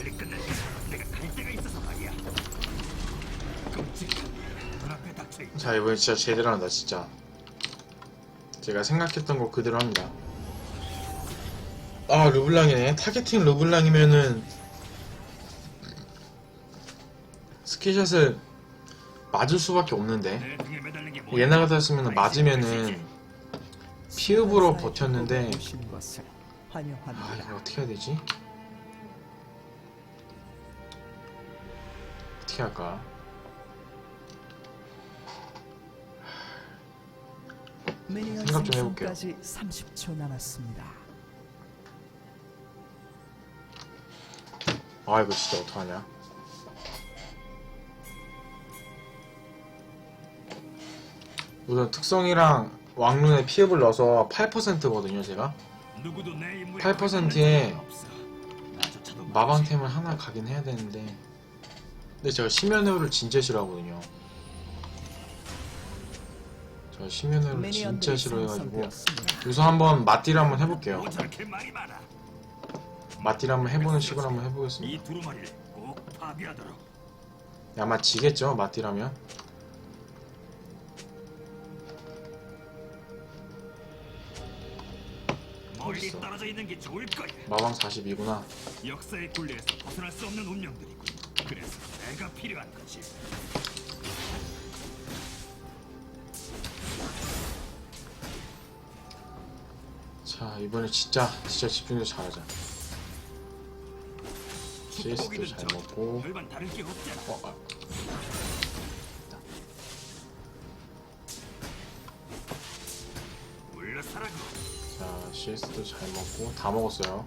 빨리 끝내자. 내가 갈 데가 있어서 말이야. 끔찍한 눈앞에 닥쳐 있. 자 이번에 진짜 제대로 한다 진짜 제가 생각했던 거 그대로 합니다 아 르블랑이네 타겟팅 르블랑이면은 스키샷을 맞을 수밖에 없는데 내 등에 매달린 게 뭐야? 예나 같았으면 맞으면은 피읍으로 버텼는데 아. 이거 어떻게 해야 되지? 어떻게 할까? 미니언 생각 좀 해볼게요. 생성까지 30초 남았습니다. 아 이거 진짜 어떡하냐 우선 특성이랑 왕룬에 피읍을 넣어서 8%거든요 제가 누구도 내 임무에 8%에 없어. 나조차도 마방템을 하나 가긴 해야 되는데 근데 제가 심연회오를 진짜 싫어하거든요 저 심연회오를 진짜 싫어해가지고. 우선 한번 맞딜 한번 해볼게요. 맞딜 한번 해보는 식으로 한번 해보겠습니다. 아마 지겠죠 맞딜 하면 멀리 어딨어? 떨어져 있는 게 좋을 거야. 마방 42구나 역사의 굴레에서 벗어날 수 없는 운명들이군. 그래서 내가 필요한 거지. 자 이번에 진짜 진짜 집중해서 잘하자 CS도 잘 먹고 별반 다른 게 없잖아. 어, 아. 물러서라고. 자 CS도 잘 먹고 다 먹었어요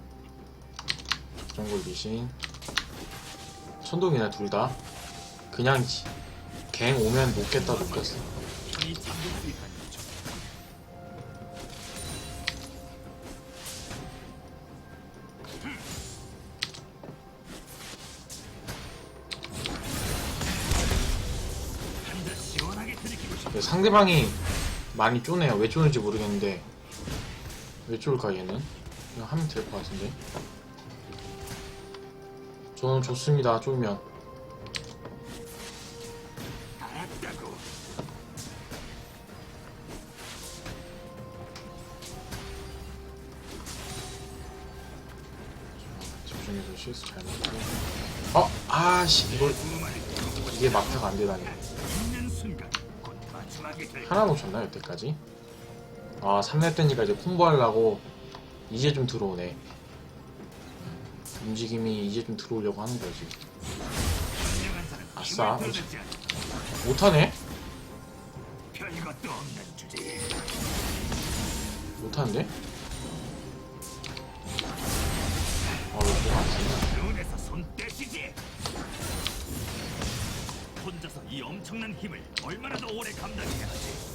정글 미신 천동이네 둘 다. 그냥 지- 갱 오면 못겠다. 근데 상대방이 많이 쪼네요. 왜 쪼는지 모르겠는데. 왜 쪼을까 얘는? 그냥 하면 될 것 같은데 저는 좋습니다 쪼면 알았다고. 집중해서 CS 잘 먹고 어? 아씨 이걸 이게 막타가 안 되다니 하나 놓쳤나 여태까지? 아 3렙 되니까 이제 콤보하려고 이제 좀 들어오네 움직임이 이제 좀 들어오려고 하는 거지 아싸. 못하네? 못하는데? 눈에서 손 떼시지. 혼자서 이 엄청난 힘을 얼마나 더 오래 감당해야 하지?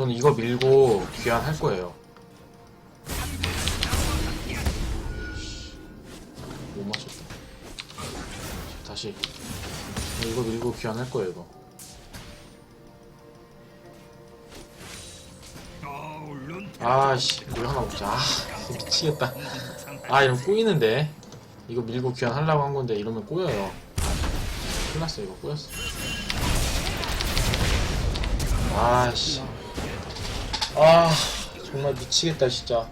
저는 이거 밀고 귀환할 거예요. 못 맞췄다. 자, 다시. 이거 밀고 귀환할 거예요 이거. 아씨 이거 하나 먹자. 아 미치겠다. 아 이러면 꼬이는데? 이거 밀고 귀환하려고 한 건데 이러면 꼬여요. 큰일 났어 이거 꼬였어. 아씨 아 정말 미치겠다 진짜.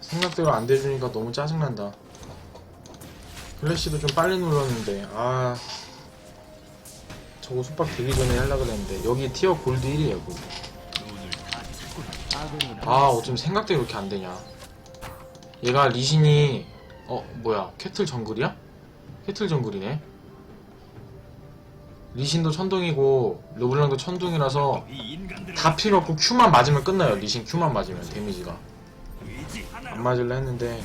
생각대로 안 돼주니까 너무 짜증난다. 플래시도 좀 빨리 눌렀는데 아. 저거 속박 되기 전에 하려고 그랬는데 여기 티어 골드 1이에요 골드. 아 어쩜 생각대로 이렇게 안 되냐. 얘가 리신이 어 뭐야 캐틀 정글이야? 캐틀 정글이네 리신도 천둥이고 르블랑도 천둥이라서 다 필요 없고 Q만 맞으면 끝나요 리신 Q만 맞으면 데미지가 안 맞을라 했는데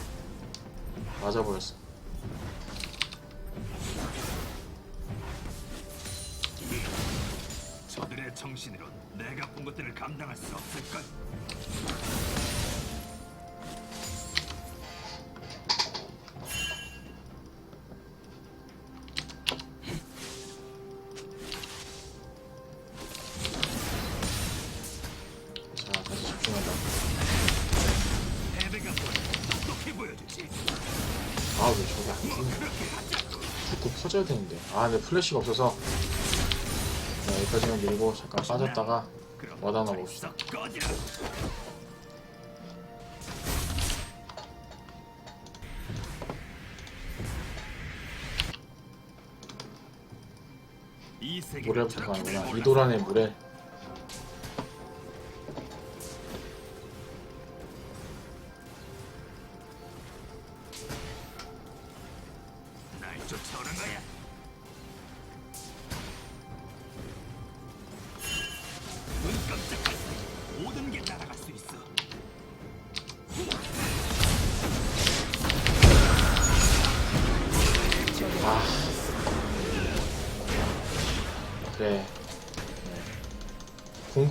맞아버렸어 저들의 정신으로 내가 본 것들을 감당할 수 없을 것. 아 근데 플래시가 없어서 자, 여기까지만 밀고 잠깐 빠졌다가 와다나 봅시다. 저렇게 가는구나. 이도란의 모래 날 쫓아오는 거야.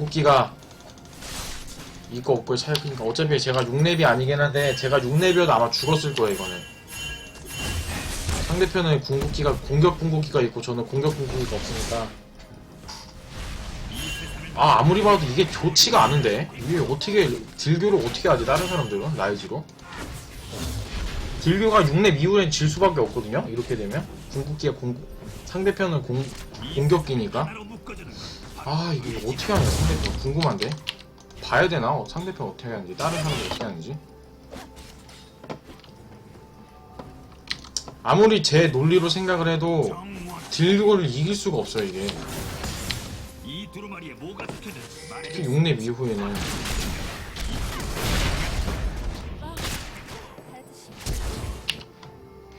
궁극기가 이거 없고의 차이니까 어차피 제가 6렙이 아니긴 한데 제가 6렙이어도 아마 죽었을 거예요 이거는 상대편은 궁극기가 공격 궁극기가 있고 저는 공격 궁극기가 없으니까. 아 아무리 봐도 이게 좋지가 않은데? 이게 어떻게 딜교를 어떻게 하지 다른 사람들은? 라이즈로? 딜교가 6렙 이후엔 질 수밖에 없거든요? 이렇게 되면? 궁극기가 공 상대편은 공, 공격기니까. 아 이거 어떻게 하냐 상대편 궁금한데 봐야 되나 어, 상대편 어떻게 하는지 다른 사람이 어떻게 하는지 아무리 제 논리로 생각을 해도. 딜교를 이길 수가 없어요 이게? 특히 말해줘. 6렙 이후에는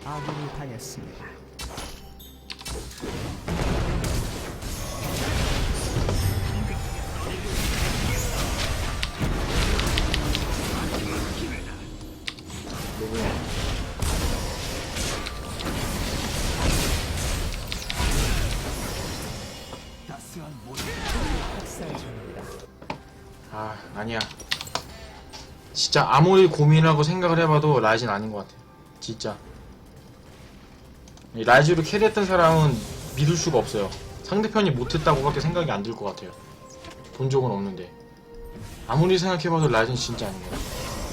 아군이 당했습니다. 진짜 아무리 고민하고 생각을 해봐도 라이즈는 아닌 것 같아 진짜 이 라이즈를 캐리했던 사람은 믿을 수가 없어요 상대편이 못했다고밖에 생각이 안 들 것 같아요 본 적은 없는데 아무리 생각해봐도 라이즈는 진짜 아닌 것 같아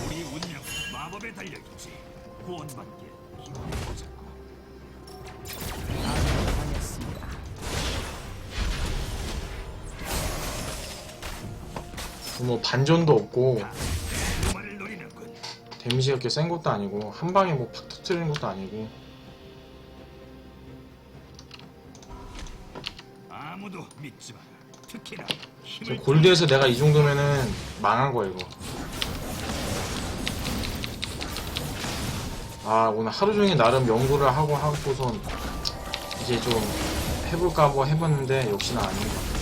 우리 운명 마법에 달려있지. 구원받게 힘내보자고. 아군이 당했습니다. 뭐 반전도 없고 데미지가 그렇게 센 것도 아니고 한 방에 뭐 팍 터트리는 것도 아니고. 아무도 믿지 마라. 특히나 저 힘을 골드에서 내가 이 정도면은 망한 거야 이거. 아 오늘 하루 종일 나름 연구를 하고 하고선 이제 좀 해볼까 뭐 해봤는데 역시나 아닌 것 같아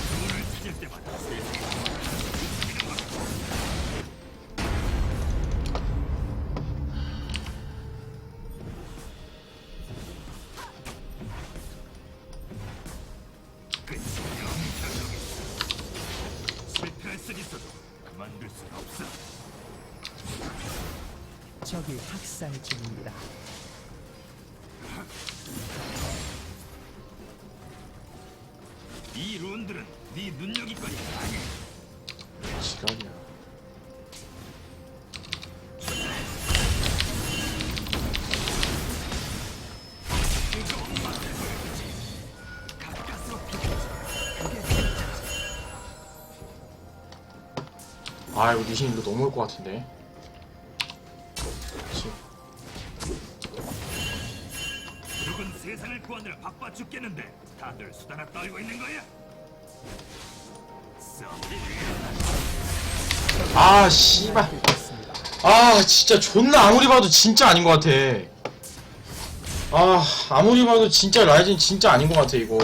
적이 학살 중입니다. 이 룬들은 네 눈여기거리 아니야. 지랄이야. 아 이거 니신 이거 넘어올 것 같은데 죽겠는데 다들 수다나 떨고 있는 거야? 아 씨발. 아 진짜 존나 아무리 봐도 진짜 아닌 것 같아. 아 아무리 봐도 진짜 라이즌 진짜 아닌 것 같아 이거.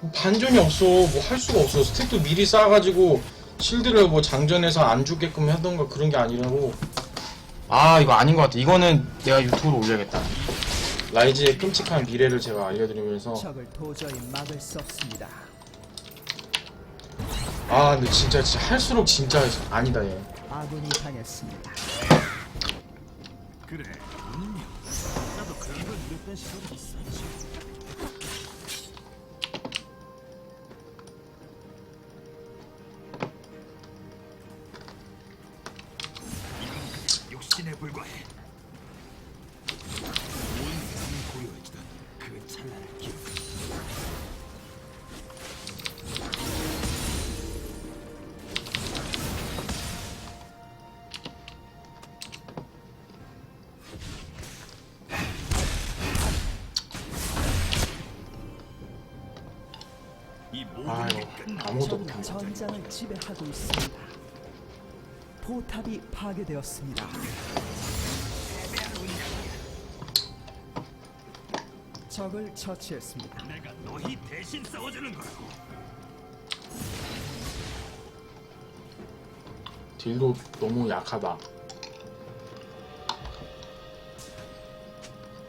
뭐 반전이 없어. 뭐 할 수가 없어. 스택도 미리 쌓아가지고 실드를 뭐 장전해서 안 죽게끔 하던가 그런 게 아니라고. 아 이거 아닌 것 같아. 이거는 내가 유튜브로 올려야겠다 라이즈의 끔찍한 미래를 제가 알려드리면서 적을 도저히 막을 수 없습니다. 아 근데 진짜 진짜 할수록 진짜 아니다 얘 아군이 당했습니다. 그래 운명 나도 그런 걸 느꼈던 시절이 있었지 이건 욕심에 불과해 전장을 지배하고 있습니다. 포탑이 파괴되었습니다. 적을 처치했습니다. 내가 너희 대신 싸워주는 거라고. 딜도 너무 약하다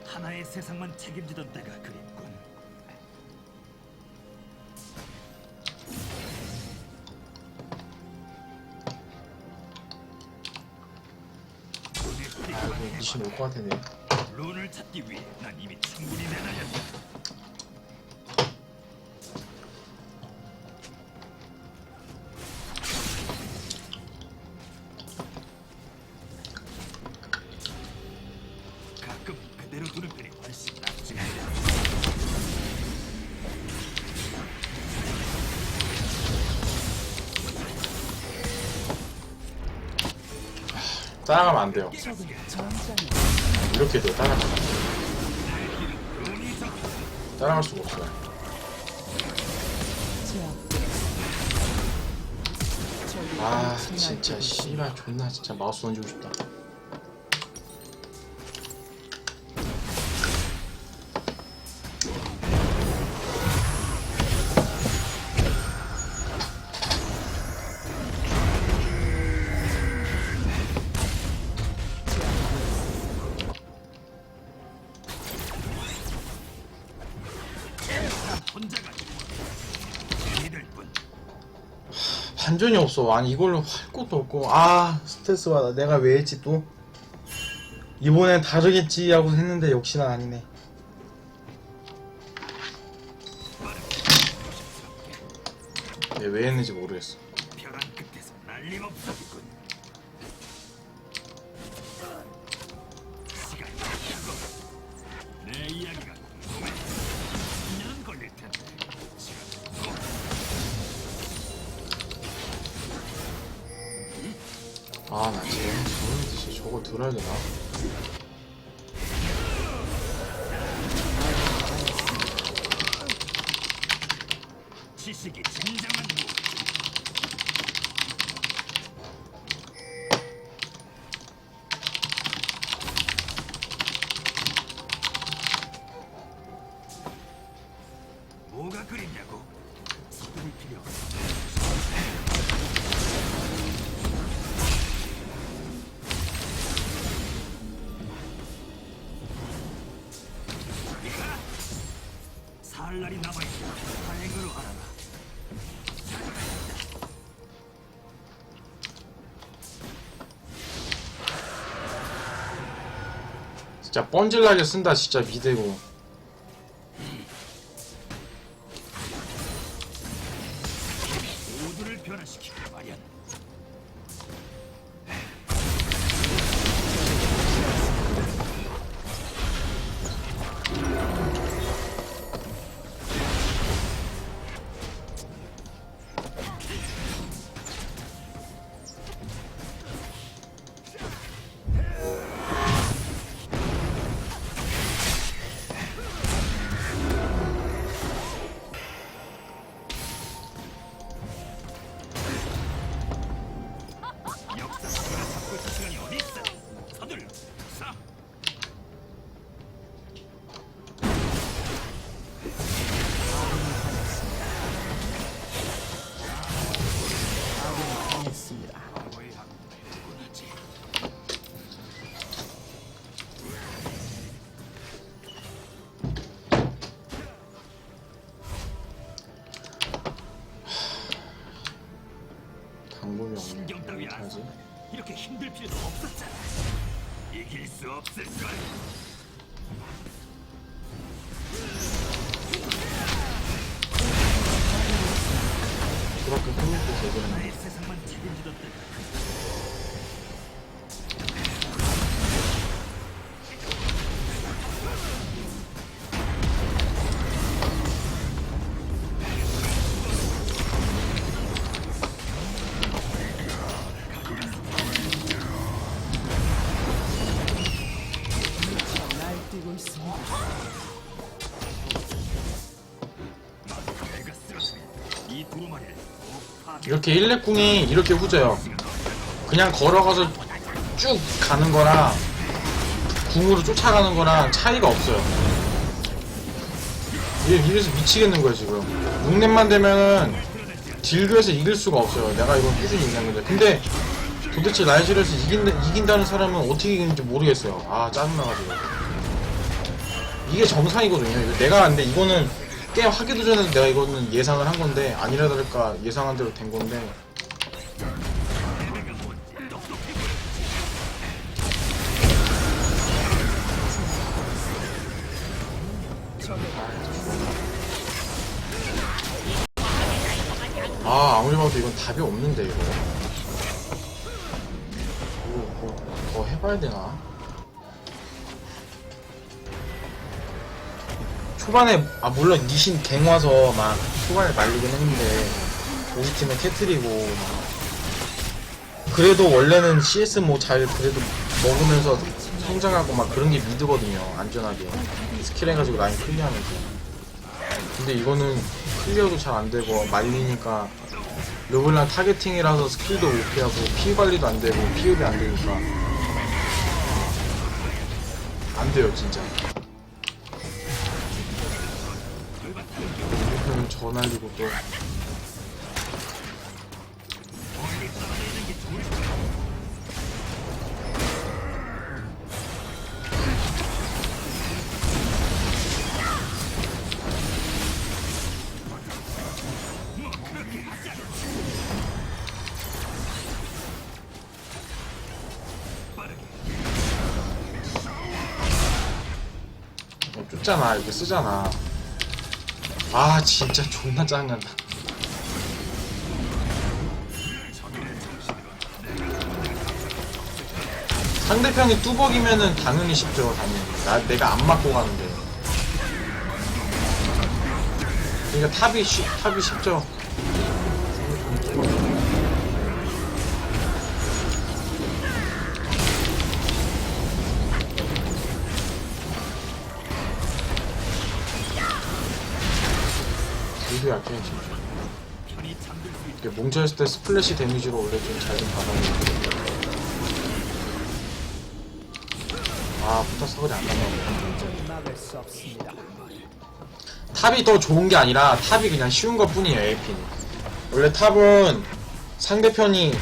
하나의 세상만 책임지던 때가 그 올것 같았네 룬을 찾기 위해 난 이미 충분히 내달렸다. 가끔 그대로 두는 편이 훨씬 낫지. 따라가면 안 돼요 이렇게 돼요 따라가면 룬이 적 따라갈 수가 없어요 아 진짜 씨발 존나 진짜 마우스 던지고 싶다 반전이 없어. 아니 이걸로 할 것도 없고. 아 스트레스 받아. 내가 왜 했지 또? 이번엔 다르겠지 하고 했는데 역시나 아니네. 왜 했는지 모르겠어. 벼랑 끝에서 난림없었 지식이 진정한 무. 진짜 뻔질나게 쓴다 진짜 미대고 수 없을 세상만 책임지던 때가 이렇게 1렙궁이 이렇게 후져요. 그냥 걸어가서 쭉 가는 거랑 궁으로 쫓아가는 거랑 차이가 없어요. 얘 이래서 미치겠는 거야 지금. 6렙만 되면은 딜교에서 이길 수가 없어요. 내가 이건 꾸준히 얘기한 건데. 근데 도대체 라이즈에서 이긴, 이긴다는 사람은 어떻게 이기는지 모르겠어요. 아 짜증나가지고. 이게 정상이거든요. 이거 내가 근데 이거는 게임 하기도 전에 내가 이거는 예상을 한 건데 아니라 다를까 예상한 대로 된 건데 아 아무리 봐도 이건 답이 없는데 이거 이거 뭐, 더 해봐야 되나? 초반에 아 물론 니신 갱 와서 막 초반에 말리긴 했는데 우리 팀에 캐트리고 막. 그래도 원래는 CS 뭐 잘 그래도 먹으면서 성장하고 막 그런 게 미드거든요 안전하게. 스킬 해가지고 라인 클리어하면서. 근데 이거는 클리어도 잘 안 되고 말리니까 르블랑 타겟팅이라서 스킬도 못 피하고 피 관리도 안 되고 피흡이 안 되니까 안 돼요 진짜 저 날리고 또. 어, 쫓잖아 이렇게 쓰잖아 아 진짜 존나 짜증난다. 상대편이 뚜벅이면은 당연히 쉽죠 당연히. 나, 내가 안 맞고 가는데. 그러니까 탑이 쉽 탑이 쉽죠. 수있 이렇게 뭉쳐있을 때 스플래시 데미지로 원래 좀 잘 좀 받아내고 아 포탑 사거리 안 없습니다. 탑이 더 좋은 게 아니라 탑이 그냥 쉬운 것 뿐이에요 AP는. 원래 탑은 상대편이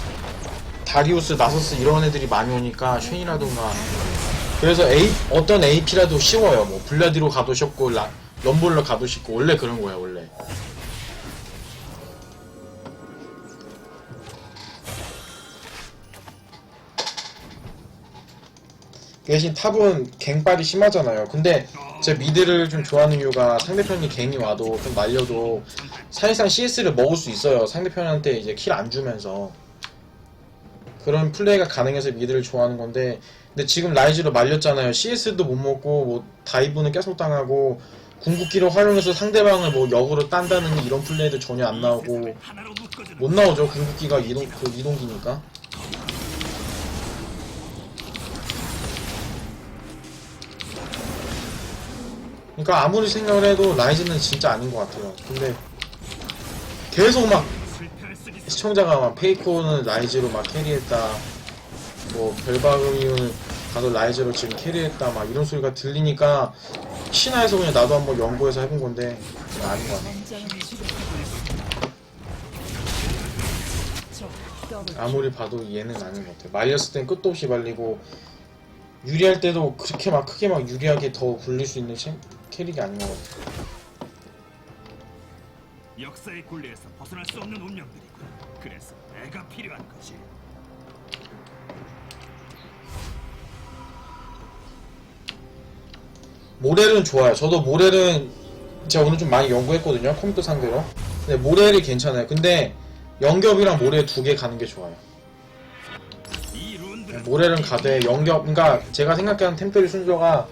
다리우스, 나서스 이런 애들이 많이 오니까 쉔이라던가. 그래서 A, 어떤 AP라도 쉬워요. 뭐 블라디로 가도 쉽고 라, 럼볼러 가도 쉽고 원래 그런 거야 원래 대신 탑은 갱빨이 심하잖아요. 근데 제 미드를 좀 좋아하는 이유가 상대편이 갱이 와도 좀 말려도 사실상 CS를 먹을 수 있어요. 상대편한테 이제 킬 안 주면서 그런 플레이가 가능해서 미드를 좋아하는 건데 근데 지금 라이즈로 말렸잖아요. CS도 못 먹고 뭐 다이브는 계속 당하고 궁극기를 활용해서 상대방을 뭐 역으로 딴다는 이런 플레이도 전혀 안 나오고 못 나오죠. 궁극기가 이동 그 이동기니까. 그러니까 아무리 생각을 해도 라이즈는 진짜 아닌 것 같아요. 근데 계속 막 시청자가 막 페이코는 라이즈로 막 캐리했다. 뭐 별바금이는 가서 라이즈로 지금 캐리했다. 막 이런 소리가 들리니까 신화에서 그냥 나도 한번 연구해서 해본 건데 아닌 것 같아. 당장은 지금 저 더블 아무리 봐도 얘는 아닌 것 같아. 말렸을 땐 끝도 없이 말리고 유리할 때도 그렇게 막 크게 막 유리하게 더 굴릴 수 있는 챔- 캐릭이 아닌 것 같아. 역사의 굴레에서 벗어날 수 없는 운명들이군 그래서 내가 필요한 거지 모렐은 좋아요. 저도 모렐은 제가 오늘 좀 많이 연구했거든요. 컴퓨터 상대로. 근데 모렐이 괜찮아요. 근데 영겹이랑 모렐 두 개 가는 게 좋아요. 모렐은 가되 영겹, 그러니까 제가 생각하는 템플의 순서가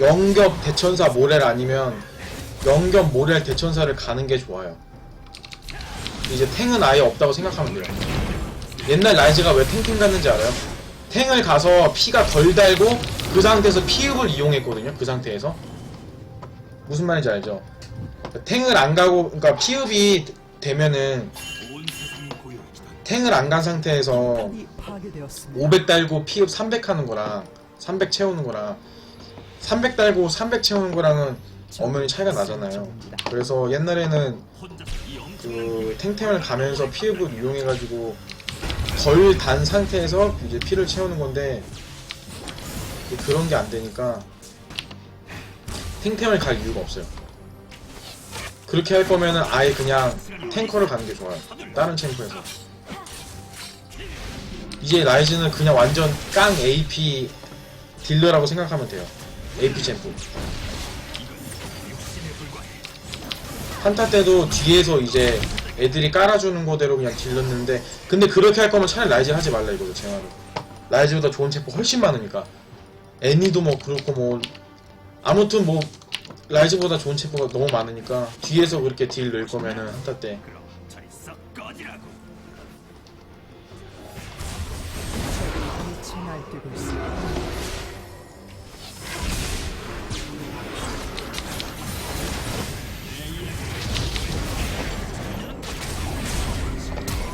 영겹 대천사 모렐 아니면 영겹 모렐 대천사를 가는 게 좋아요. 이제 탱은 아예 없다고 생각하면 돼요. 옛날 라이즈가 왜 탱탱 갔는지 알아요? 탱을 가서 피가 덜 달고 그 상태에서 피흡을 이용했거든요. 그 상태에서 무슨 말인지 알죠? 탱을 안 가고 그러니까 피흡이 되면은 탱을 안 간 상태에서 이 파괴되었습니다. 500 달고 피업 300 하는 거랑 300 채우는 거랑 300 달고 300 채우는 거랑은 엄연히 차이가 나잖아요. 그래서 옛날에는 그 탱탱을 가면서 피읍을 이용해가지고 덜 단 상태에서 이제 피를 채우는 건데 그런 게 안 되니까 탱탱을 갈 이유가 없어요. 그렇게 할 거면은 아예 그냥 탱커를 가는 게 좋아요. 다른 챔프에서. 이제 라이즈는 그냥 완전 깡 AP 딜러라고 생각하면 돼요. AP 챔프. 한타 때도 뒤에서 이제 애들이 깔아주는 거대로 그냥 딜렀는데 근데 그렇게 할 거면 차라리 라이즈 하지 말라 이거죠 제 말은 라이즈보다 좋은 챔프 훨씬 많으니까 애니도 뭐 그렇고 뭐 아무튼 뭐 라이즈보다 좋은 챔프가 너무 많으니까 뒤에서 그렇게 딜 넣을 거면은 한타 때 날뛰고 있습니다.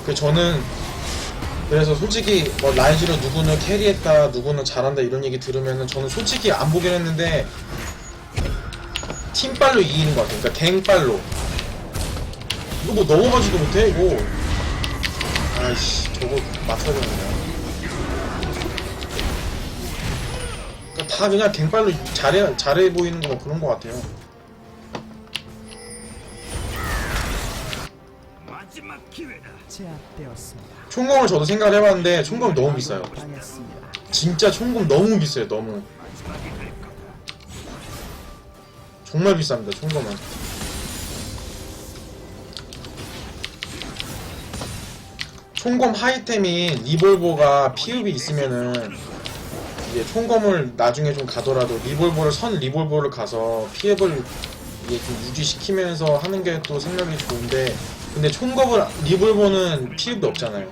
그 저는 그래서 솔직히 뭐 라이즈로 누구는 캐리했다 누구는 잘한다 이런 얘기 들으면은 저는 솔직히 안 보긴 했는데 팀빨로 이기는 것 같아요. 그러니까 갱빨로. 이거 뭐 넘어가지도 못해 이거. 아이씨 저거 맞춰야 되는데 다 그냥 갱빨로 잘해 잘해 보이는 거 그런 것 같아요 마지막 기회다. 제압되었습니다. 총검을 저도 생각을 해봤는데 총검이 너무 비싸요 당했습니다. 진짜 총검 너무 비싸요 너무. 정말 비쌉니다 총검은 총검 하이템인 리볼버가 피읍이 있으면은 이제 총검을 나중에 좀 가더라도 리볼버를 선 리볼버를 가서 좀 유지시키면서 하는 게 또 생각이 좋은데 근데 총검을 리볼버는 피읍도 없잖아요?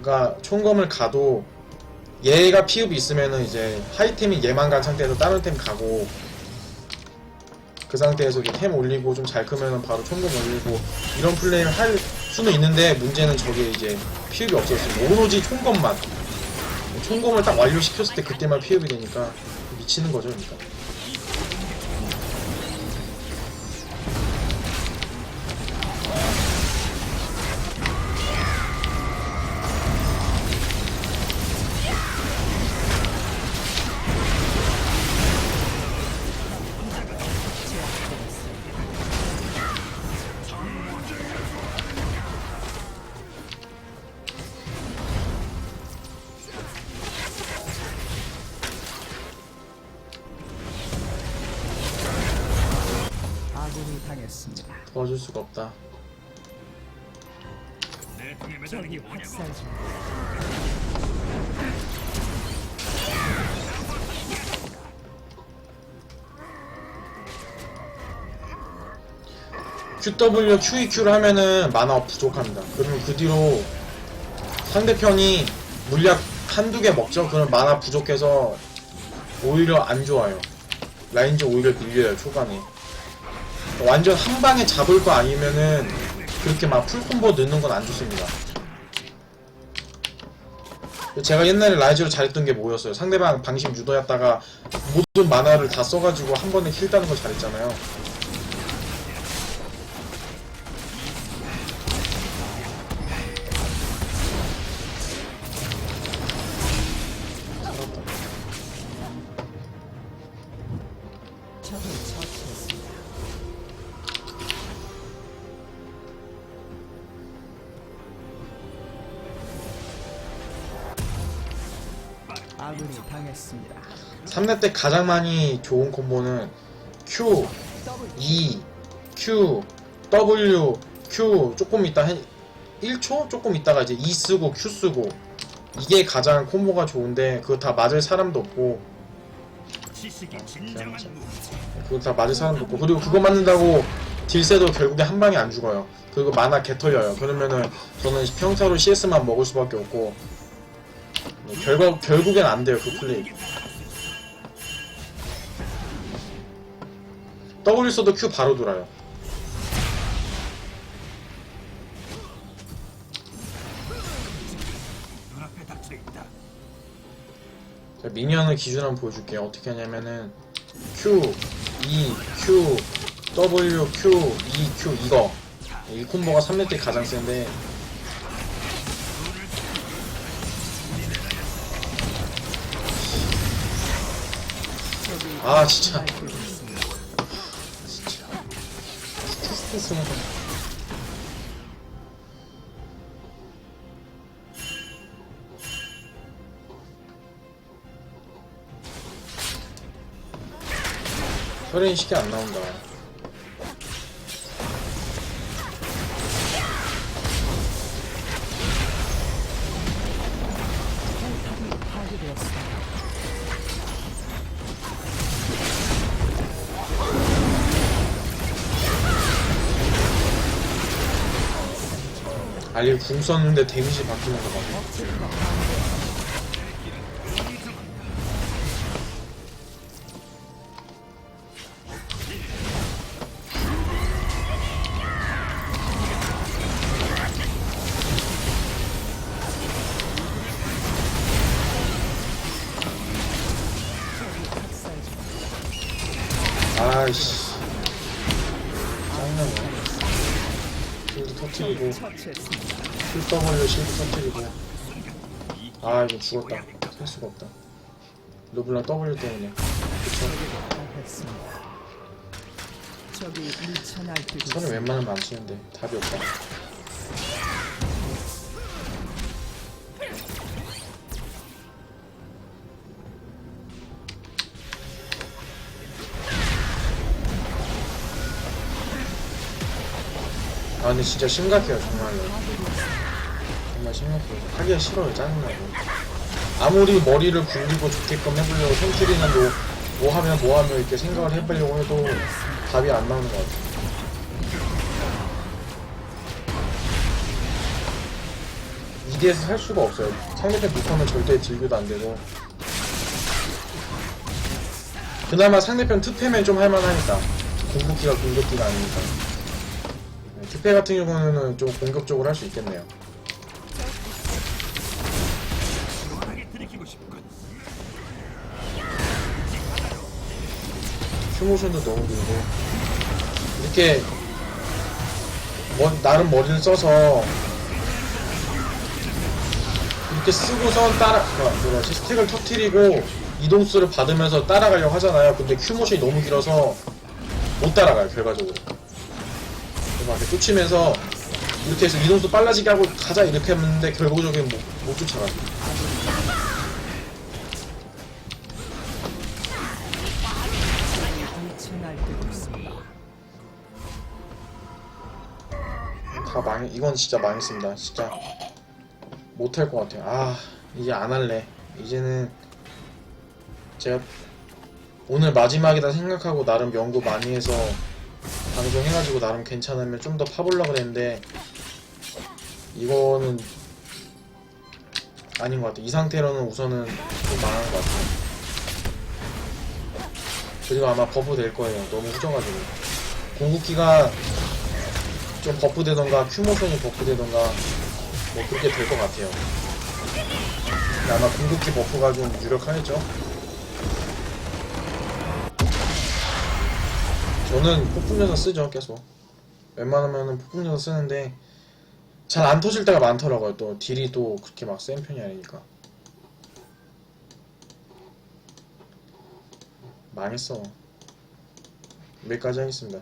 그러니까 총검을 가도 얘가 피읍이 있으면은 이제 하이템이 얘만 간 상태에서 다른 템 가고 그 상태에서 템 올리고 좀 잘 크면은 바로 총검 올리고 이런 플레이를 할 수는 있는데 문제는 저게 이제 피읍이 없었어요. 오로지 총검만 총검을 딱 완료시켰을 때 그때만 피읍이 되니까 미치는 거죠, 그러니까. 도와줄 수가 없다. 적이. QW, QEQ를 하면은 만화 부족합니다. 그러면 그 뒤로 상대편이 물약 한두 개 먹죠? 그럼 만화 부족해서 오히려 안 좋아요. 라인즈 오히려 밀려요, 초반에. 완전 한 방에 잡을 거 아니면은 그렇게 막 풀콤보 넣는 건 안 좋습니다. 제가 옛날에 라이즈로 잘했던 게 뭐였어요? 상대방 방심 유도했다가 모든 만화를 다 써가지고 한 번에 킬 따는 걸 잘했잖아요. 때 가장 많이 좋은 콤보는 Q, E, Q, W, Q 조금 있다 한 1초? 조금 있다가 이제 E 쓰고 Q 쓰고 이게 가장 콤보가 좋은데 그거 다 맞을 사람도 없고 무기. 그거 다 맞을 사람도 없고 그리고 그거 맞는다고 딜세도 결국에 한 방에 안 죽어요 그리고 만화 개 털려요 그러면은 저는 평타로 CS만 먹을 수밖에 없고 네, 결과, 결국엔 안 돼요 그 플레이 W 써도 Q 바로 돌아요. 자, 미니언을 기준 한번 보여줄게요. 어떻게 하냐면은 Q, E, Q, W, Q, E, Q 이거 이 콤보가 3렙 때 가장 센데 아 진짜 스트레스 받아 혈흔 쉽게 안 나온다. 궁 썼는데 데미지 바뀌는 거 봐. 아이씨. 짜증나네. 처치했습니다. 풀더블로 실드 터트리고. 아, 이거 죽었다. 살 수가 없다. 르블랑 W 때문에. 그쵸? 있습니다. 웬만하면 안 치는데 답이 없다. 근데 진짜 심각해요 정말로 정말 심각해요 하기가 싫어요 짜증나고 아무리 머리를 굴리고 좋게끔 해보려고 손길이나 뭐, 뭐 하면 뭐 하면 이렇게 생각을 해보려고 해도 답이 안 나오는 것 같아요 이대에서 살 수가 없어요. 상대편 못하면 절대 딜교도 안 되고. 그나마 상대편 투패면 좀 할만하니까. 공격기가 공격기가 아니니까. 네, 투패 같은 경우는 좀 공격적으로 할 수 있겠네요. 큐모션도 너무 길고. 이렇게, 뭐, 나름 머리를 써서, 이렇게 쓰고선 따라, 뭐, 뭐지, 스택을 터트리고, 이동수를 받으면서 따라가려고 하잖아요. 근데 큐모션이 너무 길어서, 못 따라가요, 결과적으로. 막 이렇게 쫓으면서, 이렇게 해서 이동수 빨라지게 하고 가자, 이렇게 했는데, 결국적인 못, 못 있습니다. 다 망, 이건 진짜 망했습니다. 진짜 못할 것 같아요. 아, 이제 안 할래. 이제는 제가 오늘 마지막이다 생각하고 나름 연구 많이 해서 방송해가지고 나름 괜찮으면 좀 더 파보려고 그랬는데 이거는 아닌 것 같아요. 이 상태로는 우선은 좀 망한 것 같아요. 그리고 아마 버프 될 거예요. 너무 후져가지고. 공국기가 좀 버프 되던가 큐모션이 버프 되던가 뭐 그렇게 될 것 같아요. 아마 궁극기 버프가 좀 유력하겠죠? 저는 폭풍전사 쓰죠 계속. 웬만하면은 폭풍전사 쓰는데 잘 안 터질 때가 많더라고요. 또 딜이 또 그렇게 막 센 편이 아니니까. 망했어. 여기까지 하겠습니다